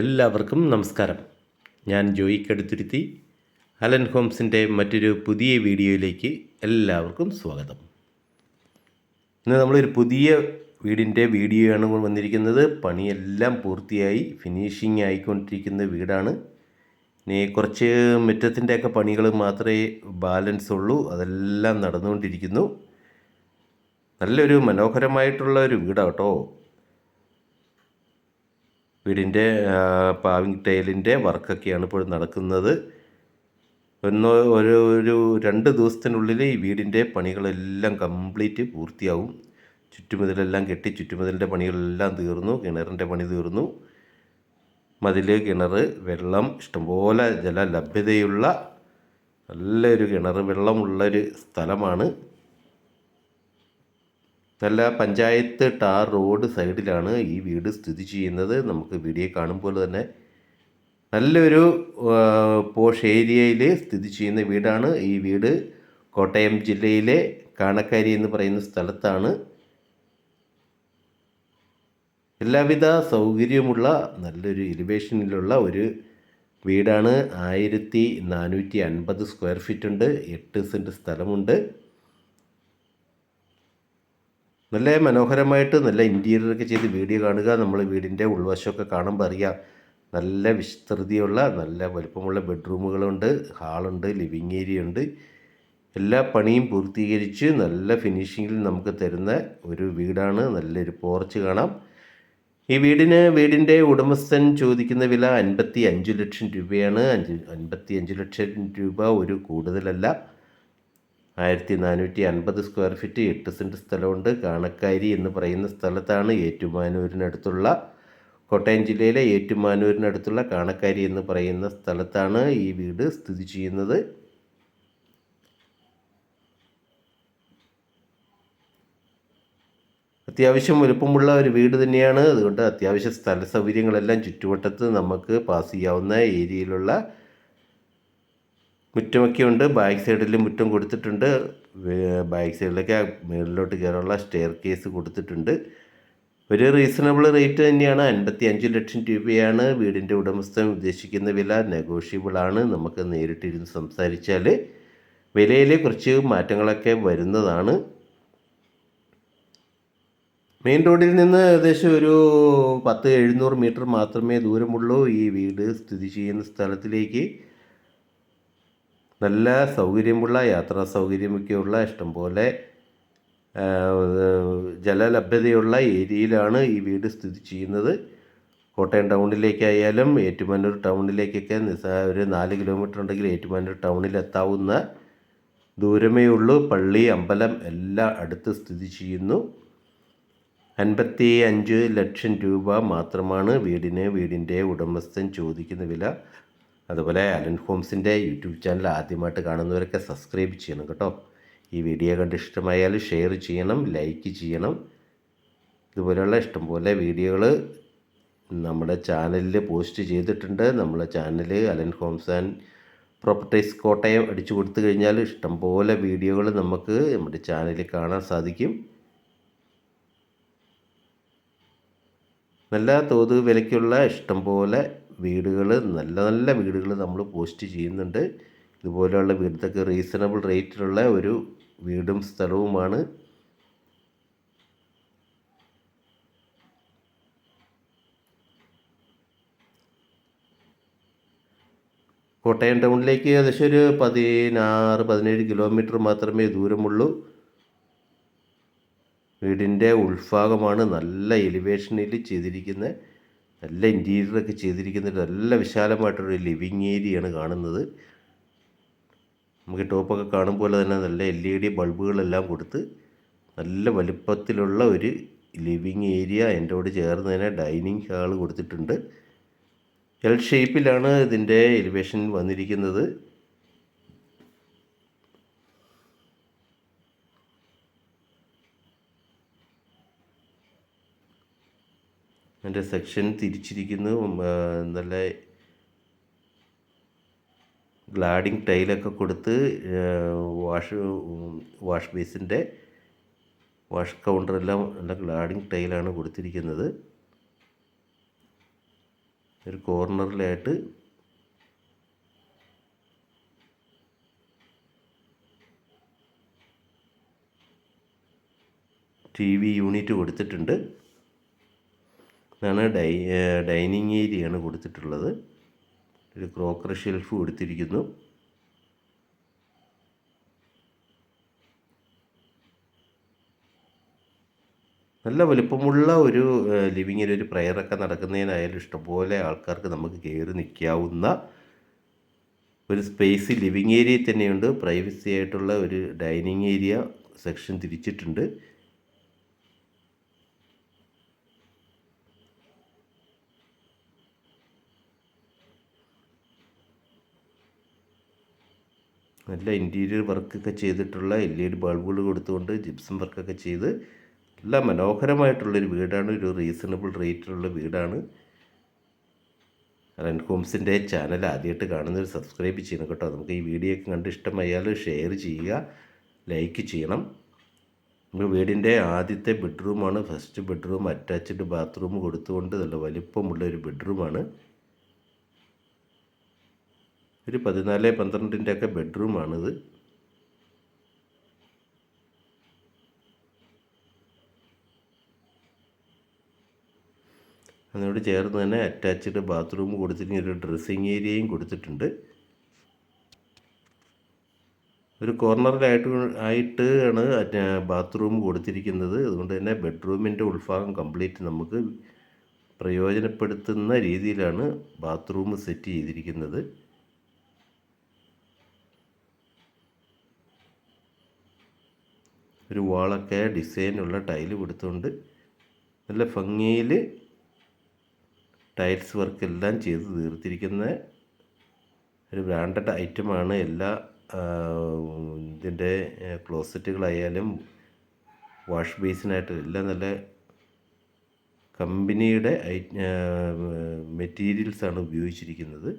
എല്ലാവർക്കും നമസ്കാരം. ഞാൻ ജോയി കടുത്തുരുത്തി. അലൻ ഹോംസിന്റെ മറ്റൊരു പുതിയ വീഡിയോയിലേക്ക് എല്ലാവർക്കും സ്വാഗതം. ഇന്ന് നമ്മളൊരു പുതിയ വീടിന്റെ വീഡിയോയാണ് വന്നിരിക്കുന്നത്. പണിയെല്ലാം പൂർത്തിയായി ഫിനിഷിങ് ആയിക്കൊണ്ടിരിക്കുന്ന വീടാണ്. ഇനി കുറച്ച് മുറ്റത്തിന്റെയൊക്കെ പണികൾ മാത്രമേ ബാലൻസ് ഉള്ളൂ. അതെല്ലാം നടന്നുകൊണ്ടിരിക്കുന്നു. നല്ലൊരു മനോഹരമായിട്ടുള്ള ഒരു വീടാണ് കേട്ടോ. വീടിന്റെ പാവിങ് ടൈലിന്റെ വർക്കൊക്കെയാണ് ഇപ്പോൾ നടക്കുന്നത്. ഒന്ന് ഒരു ഒരു രണ്ട് ദിവസത്തിനുള്ളിൽ ഈ വീടിന്റെ പണികളെല്ലാം കംപ്ലീറ്റ് പൂർത്തിയാവും. ചുറ്റുമതിലെല്ലാം കെട്ടി ചുറ്റുമതിലിന്റെ പണികളെല്ലാം തീർന്നു കിണറിന്റെ പണി തീർന്നു. മതിൽ കിണർ വെള്ളം ഇഷ്ടംപോലെ ജല ലഭ്യതയുള്ള നല്ലൊരു കിണർ വെള്ളമുള്ളൊരു സ്ഥലമാണ്. നല്ല പഞ്ചായത്ത് ടാർ റോഡ് സൈഡിലാണ് ഈ വീട് സ്ഥിതി ചെയ്യുന്നത്. നമുക്ക് വീഡിയോ കാണുമ്പോൾ തന്നെ നല്ലൊരു പോഷ് ഏരിയയിൽ സ്ഥിതി ചെയ്യുന്ന വീടാണ്. ഈ വീട് കോട്ടയം ജില്ലയിലെ കാണക്കാരി എന്ന് പറയുന്ന സ്ഥലത്താണ്. എല്ലാവിധ സൗകര്യമുള്ള നല്ലൊരു എലിവേഷനിലുള്ള ഒരു വീടാണ്. ആയിരത്തി നാനൂറ്റി അൻപത് സ്ക്വയർ ഫീറ്റ് ഉണ്ട്. എട്ട് സെന്റ് സ്ഥലമുണ്ട്. നല്ല മനോഹരമായിട്ട് നല്ല ഇന്റീരിയറൊക്കെ ചെയ്ത് വീഡിയോ കാണുക നമ്മൾ വീടിന്റെ ഉൾവശമൊക്കെ കാണുമ്പോൾ അറിയാം. നല്ല വിസ്തൃതിയുള്ള നല്ല വലുപ്പമുള്ള ബെഡ്റൂമുകളുണ്ട് ഹാളുണ്ട് ലിവിങ് ഏരിയ ഉണ്ട് എല്ലാ പണിയും പൂർത്തീകരിച്ച് നല്ല ഫിനിഷിങ്ങിൽ നമുക്ക് തരുന്ന ഒരു വീടാണ്. നല്ലൊരു പോർച്ച് കാണാം. ഈ വീടിന് വീടിന്റെ ഉടമസ്ഥൻ ചോദിക്കുന്ന വില അൻപത്തി അഞ്ച് ലക്ഷം രൂപയാണ്. അഞ്ച് അൻപത്തി അഞ്ച് ലക്ഷം രൂപ ഒരു കൂടുതലല്ല. ആയിരത്തി നാനൂറ്റി അൻപത് സ്ക്വയർ ഫീറ്റ് എട്ട് സെന്റ് സ്ഥലമുണ്ട്. കാണക്കാരി എന്ന് പറയുന്ന സ്ഥലത്താണ് ഏറ്റുമാനൂരിനടുത്തുള്ള കോട്ടയം ജില്ലയിലെ ഏറ്റുമാനൂരിനടുത്തുള്ള കാണക്കാരി എന്ന് പറയുന്ന സ്ഥലത്താണ് ഈ വീട് സ്ഥിതി ചെയ്യുന്നത്. അത്യാവശ്യം വലുപ്പമുള്ള ഒരു വീട് തന്നെയാണ്. അതുകൊണ്ട് അത്യാവശ്യം സ്ഥല സൗകര്യങ്ങളെല്ലാം ചുറ്റുവട്ടത്ത് നമുക്ക് പാസ് ചെയ്യാവുന്ന ഏരിയയിലുള്ള മുറ്റമൊക്കെ ഉണ്ട്. ബാക്ക് സൈഡിൽ മുറ്റം കൊടുത്തിട്ടുണ്ട്. ബാക്ക് സൈഡിലൊക്കെ മുകളിലോട്ട് കയറാനുള്ള സ്റ്റെയർ കേസ് കൊടുത്തിട്ടുണ്ട്. ഒരു റീസണബിൾ റേറ്റ് തന്നെയാണ്. അൻപത്തി അഞ്ച് ലക്ഷം രൂപയാണ് വീടിന്റെ ഉടമസ്ഥൻ ഉദ്ദേശിക്കുന്ന വില. നെഗോഷ്യബിൾ ആണ്. നമുക്ക് നേരിട്ടിരുന്ന് സംസാരിച്ചാൽ വിലയിൽ കുറച്ച് മാറ്റങ്ങളൊക്കെ വരുന്നതാണ്. മെയിൻ റോഡിൽ നിന്ന് ഏകദേശം ഒരു പത്ത് എഴുന്നൂറ് മീറ്റർ മാത്രമേ ദൂരമുള്ളൂ ഈ വീട് സ്ഥിതി ചെയ്യുന്ന സ്ഥലത്തിലേക്ക്. നല്ല സൗകര്യമുള്ള യാത്രാ സൗകര്യമൊക്കെയുള്ള ഇഷ്ടംപോലെ ജലലഭ്യതയുള്ള ഏരിയയിലാണ് ഈ വീട് സ്ഥിതി ചെയ്യുന്നത്. കോട്ടയം ടൗണിലേക്കായാലും ഏറ്റുമാനൂർ ടൗണിലേക്കൊക്കെ നിസാ ഒരു നാല് കിലോമീറ്റർ ഉണ്ടെങ്കിൽ ഏറ്റുമാനൂർ ടൗണിലെത്താവുന്ന ദൂരമേ ഉള്ളൂ. പള്ളി അമ്പലം എല്ലാം അടുത്ത് സ്ഥിതി ചെയ്യുന്നു. അൻപത്തി അഞ്ച് ലക്ഷം രൂപ മാത്രമാണ് വീടിന് വീടിന്റെ ഉടമസ്ഥൻ ചോദിക്കുന്ന വില. അതുപോലെ അലൻ ഹോംസിന്റെ യൂട്യൂബ് ചാനൽ ആദ്യമായിട്ട് കാണുന്നവരൊക്കെ സബ്സ്ക്രൈബ് ചെയ്യണം കേട്ടോ. ഈ വീഡിയോ കണ്ട് ഇഷ്ടമായാൽ ഷെയർ ചെയ്യണം ലൈക്ക് ചെയ്യണം. ഇതുപോലെയുള്ള ഇഷ്ടംപോലെ വീഡിയോകൾ നമ്മുടെ ചാനലിൽ പോസ്റ്റ് ചെയ്തിട്ടുണ്ട്. നമ്മുടെ channel Alan homes and properties Kottayam അടിച്ചു കൊടുത്തു കഴിഞ്ഞാൽ ഇഷ്ടംപോലെ വീഡിയോകൾ നമുക്ക് നമ്മുടെ ചാനലിൽ കാണാൻ സാധിക്കും. നല്ല തോത് വിലയ്ക്കുള്ള ഇഷ്ടംപോലെ വീടുകൾ നല്ല നല്ല വീടുകൾ നമ്മൾ പോസ്റ്റ് ചെയ്യുന്നുണ്ട്. ഇതുപോലെയുള്ള വീടത്തൊക്കെ റീസണബിൾ റേറ്റിലുള്ള ഒരു വീടും സ്ഥലവുമാണ് കോട്ടയം ടൗണിലേക്ക് ഏകദേശം ഒരു പതിനാറ് പതിനേഴ് കിലോമീറ്റർ മാത്രമേ ദൂരമുള്ളൂ. വീടിന്റെ ഉൾഭാഗമാണ് നല്ല എലിവേഷനിൽ ചെയ്തിരിക്കുന്നത് നല്ല ഇന്റീരിയറൊക്കെ ചെയ്തിരിക്കുന്നത് നല്ല വിശാലമായിട്ടൊരു ലിവിങ് ഏരിയയാണ് കാണുന്നത്. നമുക്ക് ടോപ്പൊക്കെ കാണും പോലെ തന്നെ നല്ല എൽ ഇ ഡി ബൾബുകളെല്ലാം കൊടുത്ത് നല്ല വലുപ്പത്തിലുള്ള ഒരു ലിവിങ് ഏരിയ എന്റെ ചേർന്ന് തന്നെ ഡൈനിങ് ഹാൾ കൊടുത്തിട്ടുണ്ട്. എൽ ഷേപ്പിലാണ് ഇതിന്റെ എലിവേഷൻ വന്നിരിക്കുന്നത്. അതിന്റെ സെക്ഷൻ തിരിച്ചിരിക്കുന്നു. നല്ല ഗ്ലാഡിങ് ടൈലൊക്കെ കൊടുത്ത് വാഷ് വാഷ് ബേസിന്റെ വാഷ് കൗണ്ടറെല്ലാം നല്ല ഗ്ലാഡിങ് ടൈലാണ് കൊടുത്തിരിക്കുന്നത്. ഒരു കോർണറിലായിട്ട് ടി വി യൂണിറ്റ് കൊടുത്തിട്ടുണ്ട്. ഇതാണ് ഡൈ ഡൈനിങ് ഏരിയയാണ് കൊടുത്തിട്ടുള്ളത്. ഒരു ക്രോക്കർ ഷെൽഫ് കൊടുത്തിരിക്കുന്നു. നല്ല വലുപ്പമുള്ള ഒരു ലിവിങ്ങിൽ ഒരു പ്രയറൊക്കെ നടക്കുന്നതിനായാലും ഇഷ്ടംപോലെ ആൾക്കാർക്ക് നമുക്ക് കയറി നിൽക്കാവുന്ന ഒരു സ്പേസ് ലിവിങ് ഏരിയ തന്നെയുണ്ട്. പ്രൈവസി ആയിട്ടുള്ള ഒരു ഡൈനിങ് ഏരിയ സെക്ഷൻ തിരിച്ചിട്ടുണ്ട്. നല്ല ഇന്റീരിയർ വർക്കൊക്കെ ചെയ്തിട്ടുള്ള എൽ ഇ ഡി ബൾബുകൾ കൊടുത്തുകൊണ്ട് ജിപ്സം വർക്കൊക്കെ ചെയ്ത് നല്ല മനോഹരമായിട്ടുള്ളൊരു വീടാണ്. ഒരു റീസണബിൾ റേറ്റിലുള്ള വീടാണ്. റെന്റ് ഹോംസിന്റെ ചാനൽ ആദ്യമായിട്ട് കാണുന്നവർ സബ്സ്ക്രൈബ് ചെയ്യണം കേട്ടോ. നമുക്ക് ഈ വീഡിയോ ഒക്കെ കണ്ട് ഇഷ്ടമായാൽ ഷെയർ ചെയ്യുക ലൈക്ക് ചെയ്യണം. നമ്മൾ വീടിന്റെ ആദ്യത്തെ ബെഡ്റൂമാണ് ഫസ്റ്റ് ബെഡ്റൂം അറ്റാച്ച്ഡ് ബാത്റൂം കൊടുത്തുകൊണ്ട് നല്ല വലിപ്പമുള്ള ഒരു ബെഡ്റൂമാണ് ഒരു പതിനാല് പന്ത്രണ്ടിന്റെ ഒക്കെ ബെഡ്റൂമാണിത്. അതിനോട് ചേർന്ന് തന്നെ അറ്റാച്ച്ഡ് ബാത്റൂം കൊടുത്തിട്ട് ഒരു ഡ്രസ്സിങ് ഏരിയയും കൊടുത്തിട്ടുണ്ട്. ഒരു കോർണറിലായിട്ട് ആയിട്ട് ആണ് ബാത്റൂം കൊടുത്തിരിക്കുന്നത്. അതുകൊണ്ട് തന്നെ ബെഡ്റൂമിന്റെ ഉൾഭാഗം കംപ്ലീറ്റ് നമുക്ക് പ്രയോജനപ്പെടുത്തുന്ന രീതിയിലാണ് ബാത്റൂം സെറ്റ് ചെയ്തിരിക്കുന്നത്. ഒരു വാളൊക്കെ ഡിസൈനുള്ള ടൈൽ കൊടുത്തുകൊണ്ട് നല്ല ഭംഗിയിൽ ടൈൽസ് വർക്ക് എല്ലാം ചെയ്ത് തീർത്തിരിക്കുന്ന ഒരു ബ്രാൻഡഡ് ഐറ്റമാണ് എല്ലാ ഇതിന്റെ ക്ലോസറ്റുകളായാലും വാഷ് ബേസിനായിട്ട് എല്ലാം നല്ല കമ്പനിയുടെ മെറ്റീരിയൽസാണ് ഉപയോഗിച്ചിരിക്കുന്നത്.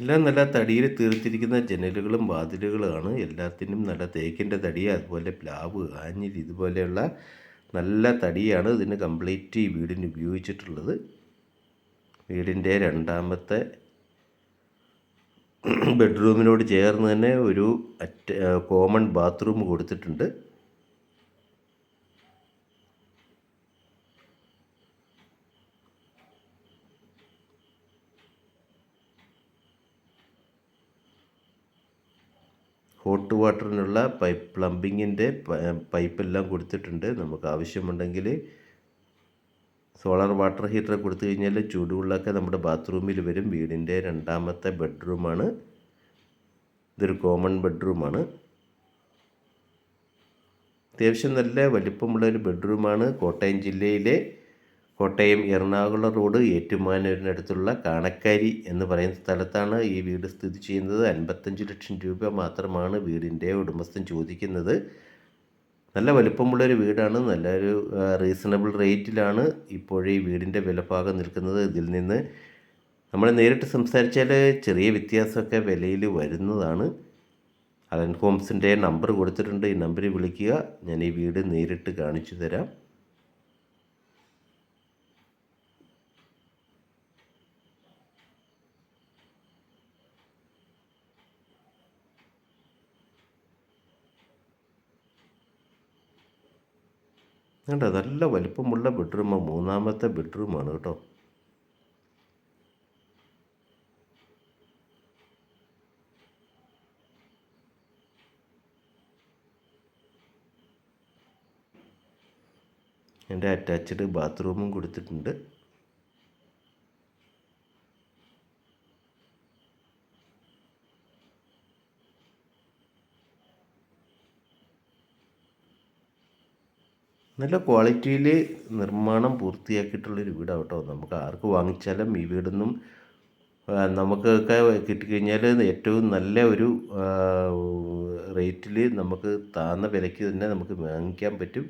എല്ലാം നല്ല തടിയിൽ തീർത്തിരിക്കുന്ന ജനലുകളും വാതിലുകളുമാണ്. എല്ലാത്തിനും നല്ല തേക്കിന്റെ തടി അതുപോലെ പ്ലാവ് ആഞ്ഞിൽ ഇതുപോലെയുള്ള നല്ല തടിയാണ് ഇതിന് കംപ്ലീറ്റ് ഈ വീടിന് ഉപയോഗിച്ചിട്ടുള്ളത്. വീടിന്റെ രണ്ടാമത്തെ ബെഡ്റൂമിനോട് ചേർന്ന് തന്നെ ഒരു കോമൺ ബാത്റൂം കൊടുത്തിട്ടുണ്ട്. ഹോട്ട് വാട്ടറിനുള്ള പൈപ്പ് പ്ലംബിങ്ങിന്റെ പൈപ്പെല്ലാം കൊടുത്തിട്ടുണ്ട്. നമുക്ക് ആവശ്യമുണ്ടെങ്കിൽ സോളാർ വാട്ടർ ഹീറ്റർ കൊടുത്തു കഴിഞ്ഞാൽ ചൂടുവെള്ളമൊക്കെ നമ്മുടെ ബാത്റൂമിൽ വരും. വീടിന്റെ രണ്ടാമത്തെ ബെഡ്റൂമാണ് ഇതൊരു കോമൺ ബെഡ്റൂമാണ് അത്യാവശ്യം നല്ല വലിപ്പമുള്ള ഒരു ബെഡ്റൂമാണ് കോട്ടയം ജില്ലയിലെ കോട്ടയം എറണാകുളം റോഡ് ഏറ്റുമാനൂരിനടുത്തുള്ള കാണക്കാരി എന്ന് പറയുന്ന സ്ഥലത്താണ് ഈ വീട് സ്ഥിതി ചെയ്യുന്നത്. അൻപത്തഞ്ച് ലക്ഷം രൂപ മാത്രമാണ് വീടിന്റെ ഉടമസ്ഥൻ ചോദിക്കുന്നത്. നല്ല വലുപ്പമുള്ളൊരു വീടാണ്. നല്ലൊരു റീസണബിൾ റേറ്റിലാണ് ഇപ്പോഴീ വീടിന്റെ വിലഭാഗം നിൽക്കുന്നത്. ഇതിൽ നിന്ന് നമ്മൾ നേരിട്ട് സംസാരിച്ചാൽ ചെറിയ വ്യത്യാസമൊക്കെ വിലയിൽ വരുന്നതാണ്. അലൻ ഹോംസിന്റെ നമ്പർ കൊടുത്തിട്ടുണ്ട്. ഈ നമ്പറിൽ വിളിക്കുക. ഞാൻ ഈ വീട് നേരിട്ട് കാണിച്ചു തരാം. കണ്ടോ? നല്ല വലിപ്പമുള്ള ബെഡ്റൂം മൂന്നാമത്തെ ബെഡ്റൂമാണ് കേട്ടോ. എന്റെ അറ്റാച്ച്ഡ് ബാത്റൂമും കൊടുത്തിട്ടുണ്ട്. നല്ല ക്വാളിറ്റിയിൽ നിർമ്മാണം പൂർത്തിയാക്കിയിട്ടുള്ളൊരു വീടാണ് കേട്ടോ നമുക്ക് ആർക്ക് വാങ്ങിച്ചാലും ഈ വീടൊന്നും നമുക്കൊക്കെ കിട്ടിക്കഴിഞ്ഞാൽ ഏറ്റവും നല്ല ഒരു റേറ്റിൽ നമുക്ക് താന്ന വിലയ്ക്ക് തന്നെ നമുക്ക് വാങ്ങിക്കാൻ പറ്റും.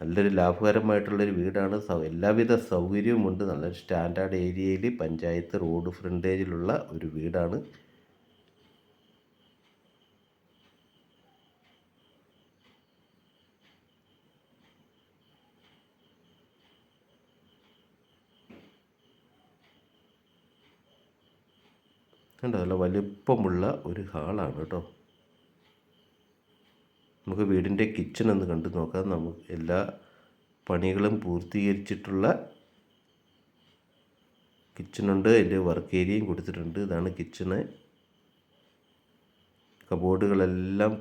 നല്ലൊരു ലാഭകരമായിട്ടുള്ളൊരു വീടാണ്. എല്ലാവിധ സൗകര്യവുമുണ്ട്. നല്ലൊരു സ്റ്റാൻഡേർഡ് ഏരിയയിൽ പഞ്ചായത്ത് റോഡ് ഫ്രണ്ടേജിലുള്ള ഒരു വീടാണ്. കണ്ടോ? നല്ല വലിപ്പമുള്ള ഒരു ഹാളാണ് കേട്ടോ. നമുക്ക് വീടിന്റെ കിച്ചൺ ഒന്ന് കണ്ടു നോക്കാം. നമുക്ക് എല്ലാ പണികളും പൂർത്തീകരിച്ചിട്ടുള്ള കിച്ചണുണ്ട് അതിന്റെ വർക്ക് ഏരിയയും കൊടുത്തിട്ടുണ്ട്. ഇതാണ് കിച്ചണ് കബോർഡുകളെല്ലാം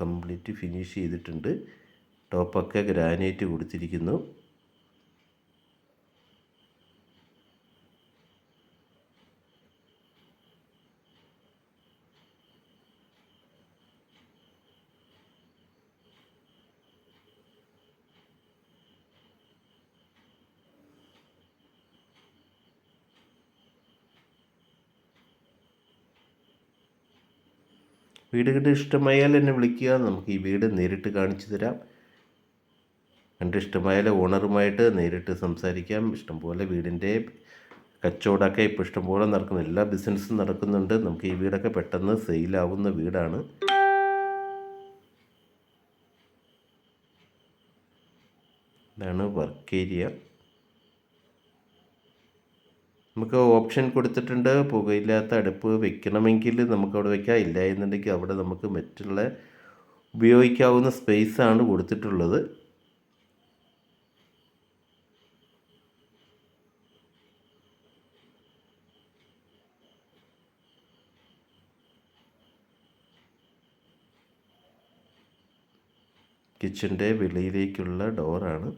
കംപ്ലീറ്റ് ഫിനിഷ് ചെയ്തിട്ടുണ്ട്. ടോപ്പൊക്കെ ഗ്രാനൈറ്റ് കൊടുത്തിരിക്കുന്നു. വീട് കണ്ട് ഇഷ്ടമായാൽ എന്നെ വിളിക്കുക. നമുക്ക് ഈ വീട് നേരിട്ട് കാണിച്ചു തരാം. കണ്ട് ഇഷ്ടമായാൽ ഓണറുമായിട്ട് നേരിട്ട് സംസാരിക്കാം. ഇഷ്ടംപോലെ വീടിന്റെ കച്ചവടമൊക്കെ ഇപ്പോൾ ഇഷ്ടംപോലെ നടക്കുന്നു. എല്ലാ ബിസിനസ്സും നടക്കുന്നുണ്ട്. നമുക്ക് ഈ വീടൊക്കെ പെട്ടെന്ന് സെയിലാവുന്ന വീടാണ്. ഇതാണ് വർക്ക് ഏരിയ. നമുക്ക് ഓപ്ഷൻ കൊടുത്തിട്ടുണ്ട്. പുകയില്ലാത്ത അടുപ്പ് വെക്കണമെങ്കിൽ നമുക്ക് അവിടെ വെക്കാം. ഇല്ല എന്നുണ്ടെങ്കിൽ അവിടെ നമുക്ക് മറ്റുള്ള ഉപയോഗിക്കാവുന്ന സ്പേസാണ് കൊടുത്തിട്ടുള്ളത്. കിച്ചന്റെ വെളിയിലേക്കുള്ള ഡോറാണ്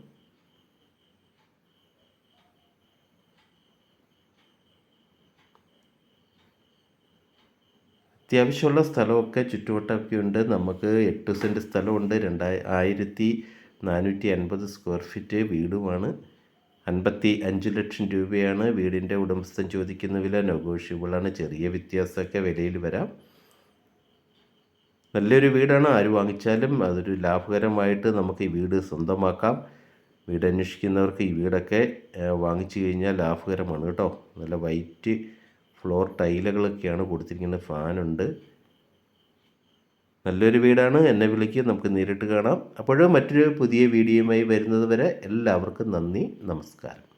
അത്യാവശ്യമുള്ള സ്ഥലമൊക്കെ ചുറ്റുവട്ടമൊക്കെ ഉണ്ട് നമുക്ക് എട്ട് സെന്റ് സ്ഥലമുണ്ട്. രണ്ടായി ആയിരത്തി നാനൂറ്റി അൻപത് സ്ക്വയർ ഫീറ്റ് വീടുമാണ്. അൻപത്തി അഞ്ച് ലക്ഷം രൂപയാണ് വീടിന്റെ ഉടമസ്ഥൻ ചോദിക്കുന്ന വില. നെഗോഷ്യബിളാണ് ചെറിയ വ്യത്യാസമൊക്കെ വിലയിൽ വരാം. നല്ലൊരു വീടാണ്. ആര് വാങ്ങിച്ചാലും അതൊരു ലാഭകരമായിട്ട് നമുക്ക് ഈ വീട് സ്വന്തമാക്കാം. വീട് അന്വേഷിക്കുന്നവർക്ക് ഈ വീടൊക്കെ വാങ്ങിച്ചു കഴിഞ്ഞാൽ ലാഭകരമാണ് കേട്ടോ. നല്ല വൈറ്റ് ഫ്ലോർ ടൈലുകളൊക്കെയാണ് കൊടുത്തിരിക്കുന്നത് ഫാനുണ്ട്. നല്ലൊരു വീടാണ്. എന്നെ വിളിക്കുക. നമുക്ക് നേരിട്ട് കാണാം. അപ്പോഴും മറ്റൊരു പുതിയ വീഡിയോയുമായി വരുന്നത് വരെ എല്ലാവർക്കും നന്ദി. നമസ്കാരം.